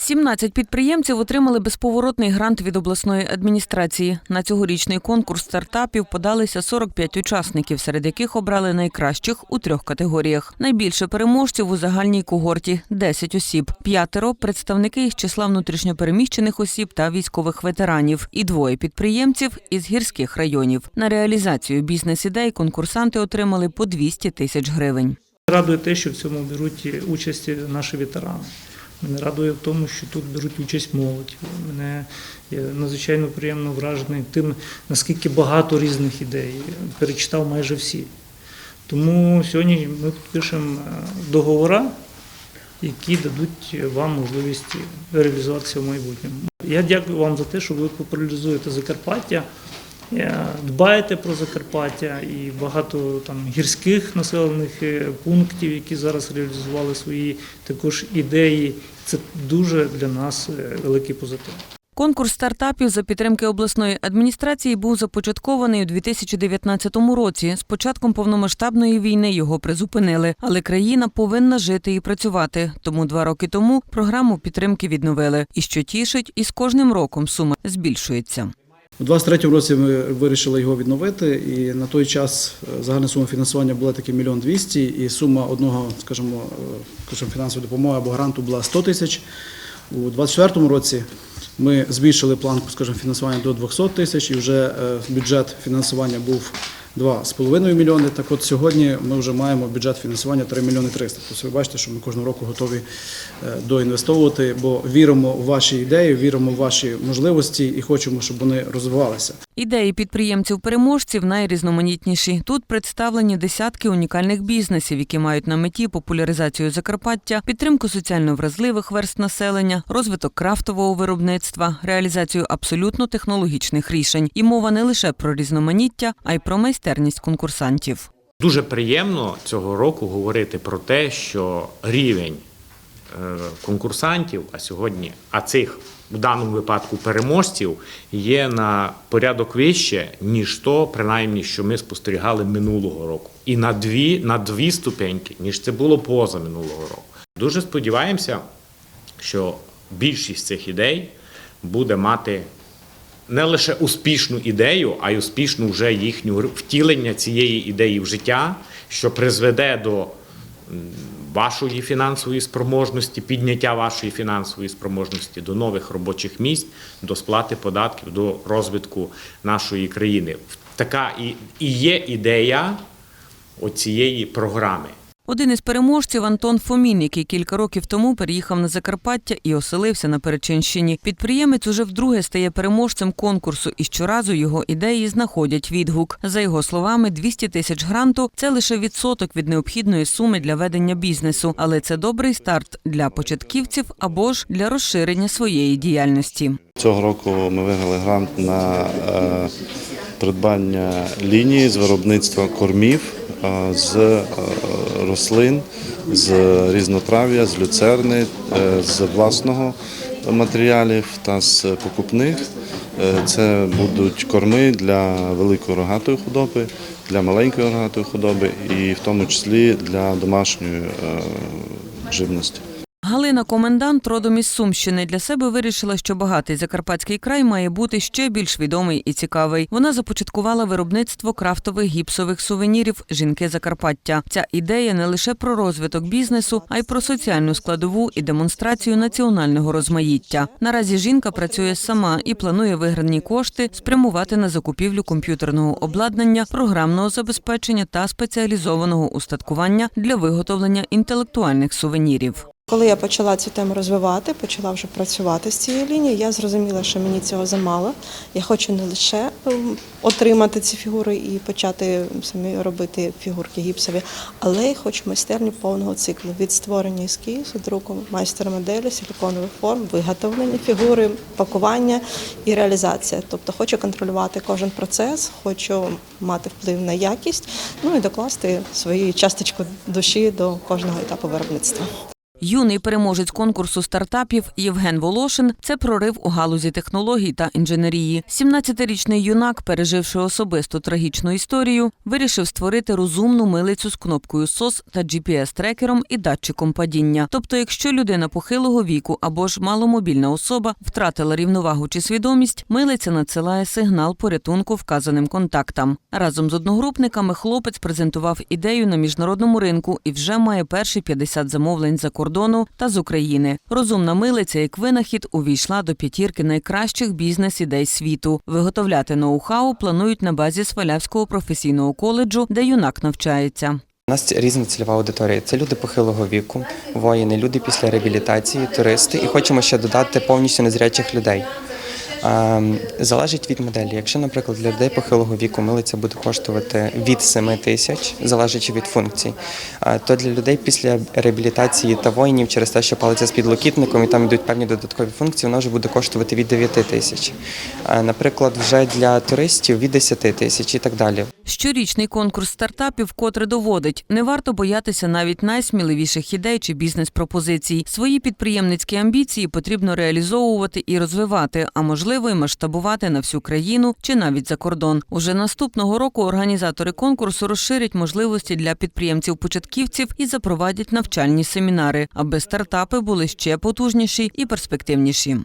17 підприємців отримали безповоротний грант від обласної адміністрації. На цьогорічний конкурс стартапів подалися 45 учасників, серед яких обрали найкращих у трьох категоріях. Найбільше переможців у загальній когорті 10 осіб. П'ятеро представники із числа внутрішньопереміщених осіб та військових ветеранів, і двоє підприємців із гірських районів. На реалізацію бізнес-ідей конкурсанти отримали по 200 тисяч гривень. Радує те, що в цьому беруть участь наші ветерани. Мене радує в тому, що тут беруть участь молодь. Мене я надзвичайно приємно вражений тим, наскільки багато різних ідей. Перечитав майже всі. Тому сьогодні ми підпишемо е, договори, які дадуть вам можливість реалізуватися в майбутньому. Я дякую вам за те, що ви популяризуєте Закарпаття. Е, Дбаєте про Закарпаття і багато там гірських населених е, пунктів, які зараз реалізували свої також ідеї. Це дуже для нас е, великий позитив. Конкурс стартапів за підтримки обласної адміністрації був започаткований у 2019 році. З початком повномасштабної війни його призупинили, але країна повинна жити і працювати. Тому два роки тому програму підтримки відновили. І що тішить, із кожним роком сума збільшується. У 23-му році ми вирішили його відновити, і на той час е, загальна сума фінансування була таки мільйон двісті, і сума одного, скажімо, е, фінансової допомоги або гранту була 100 тисяч. У 24-му році ми збільшили планку, скажімо, фінансування до 200 тисяч, і вже е, бюджет фінансування був 2,5 мільйони. Так от сьогодні ми вже маємо бюджет фінансування 3 мільйони 300. Тобто ви бачите, що ми кожного року готові е, доінвестовувати, бо віримо в ваші ідеї, віримо в ваші можливості і хочемо, щоб вони розвивалися. Ідеї підприємців-переможців найрізноманітніші. Тут представлені десятки унікальних бізнесів, які мають на меті популяризацію Закарпаття, підтримку соціально вразливих верст населення, розвиток крафтового виробництва, реалізацію абсолютно технологічних рішень. І мова не лише про різноманіття, а й про майстерність конкурсантів. Дуже приємно цього року говорити про те, що рівень конкурсантів, а сьогодні, а цих в даному випадку переможців, є на порядок вище, ніж то, принаймні, що ми спостерігали минулого року. І на дві, на дві ступеньки, ніж це було поза минулого року. Дуже сподіваємося, що більшість цих ідей буде мати не лише успішну ідею, а й успішну вже їхню втілення цієї ідеї в життя, що призведе до вашої фінансової спроможності, підняття вашої фінансової спроможності, до нових робочих місць, до сплати податків, до розвитку нашої країни. Така і, і є ідея оцієї програми. Один із переможців Антон Фомін, який кілька років тому переїхав на Закарпаття і оселився на Перечинщині. Підприємець уже вдруге стає переможцем конкурсу, і щоразу його ідеї знаходять відгук. За його словами, 200 тисяч гранту це лише відсоток від необхідної суми для ведення бізнесу, але це добрий старт для початківців або ж для розширення своєї діяльності. Цього року ми виграли грант на е, придбання лінії з виробництва кормів е, з е, рослин, з різнотрав'я, з люцерни, е, з власного матеріалів та з покупних. Е, Це будуть корми для великої рогатої худоби, для маленької рогатої худоби і в тому числі для домашньої е, живності. Галина Комендант, родом із Сумщини, для себе вирішила, що багатий закарпатський край має бути ще більш відомий і цікавий. Вона започаткувала виробництво крафтових гіпсових сувенірів Жінки Закарпаття. Ця ідея не лише про розвиток бізнесу, а й про соціальну складову і демонстрацію національного розмаїття. Наразі жінка працює сама і планує виграні кошти спрямувати на закупівлю комп'ютерного обладнання, програмного забезпечення та спеціалізованого устаткування для виготовлення інтелектуальних сувенірів. Коли я почала цю тему розвивати, почала вже працювати з цією лінією, я зрозуміла, що мені цього замало. Я хочу не лише ем, отримати ці фігури і почати самі робити фігурки гіпсові, але й хочу майстерню повного циклу від створення ескізу, друку майстер моделі, силіконових форм, виготовлення фігури, пакування і реалізація. Тобто хочу контролювати кожен процес, хочу мати вплив на якість, ну і докласти свою часточку душі до кожного етапу виробництва. Юний переможець конкурсу стартапів Євген Волошин це прорив у галузі технологій та інженерії. 17-річний юнак, переживши особисту трагічну історію, вирішив створити розумну милицю з кнопкою SOS та GPS-трекером і датчиком падіння. Тобто, якщо людина похилого віку або ж маломобільна особа втратила рівновагу чи свідомість, милиця надсилає сигнал порятунку вказаним контактам. Разом з одногрупниками хлопець презентував ідею на міжнародному ринку і вже має перші 50 замовлень за кордону та з України. Розумна милиця як винахід увійшла до п'ятірки найкращих бізнес-ідей світу. Виготовляти ноу-хау планують на базі Свалявського професійного коледжу, де юнак навчається. У нас різна цільова аудиторія. Це люди похилого віку, воїни, люди після реабілітації, туристи, і хочемо ще додати повністю незрячих людей. Ем, Залежить від моделі. Якщо, наприклад, для людей похилого віку милиця буде коштувати від 7 тисяч, залежачи від функцій, е, то для людей після реабілітації та воїнів через те, що палиться з підлокітником і там йдуть певні додаткові функції, вона вже буде коштувати від 9 тисяч. Е, Наприклад, вже для туристів від 10 тисяч і так далі. Щорічний конкурс стартапів вкотре доводить, не варто боятися навіть найсміливіших ідей чи бізнес-пропозицій. Свої підприємницькі амбіції потрібно реалізовувати і розвивати, а можливо, і масштабувати на всю країну чи навіть за кордон. Уже наступного року організатори конкурсу розширять можливості для підприємців-початківців і запровадять навчальні семінари, аби стартапи були ще потужніші і перспективніші.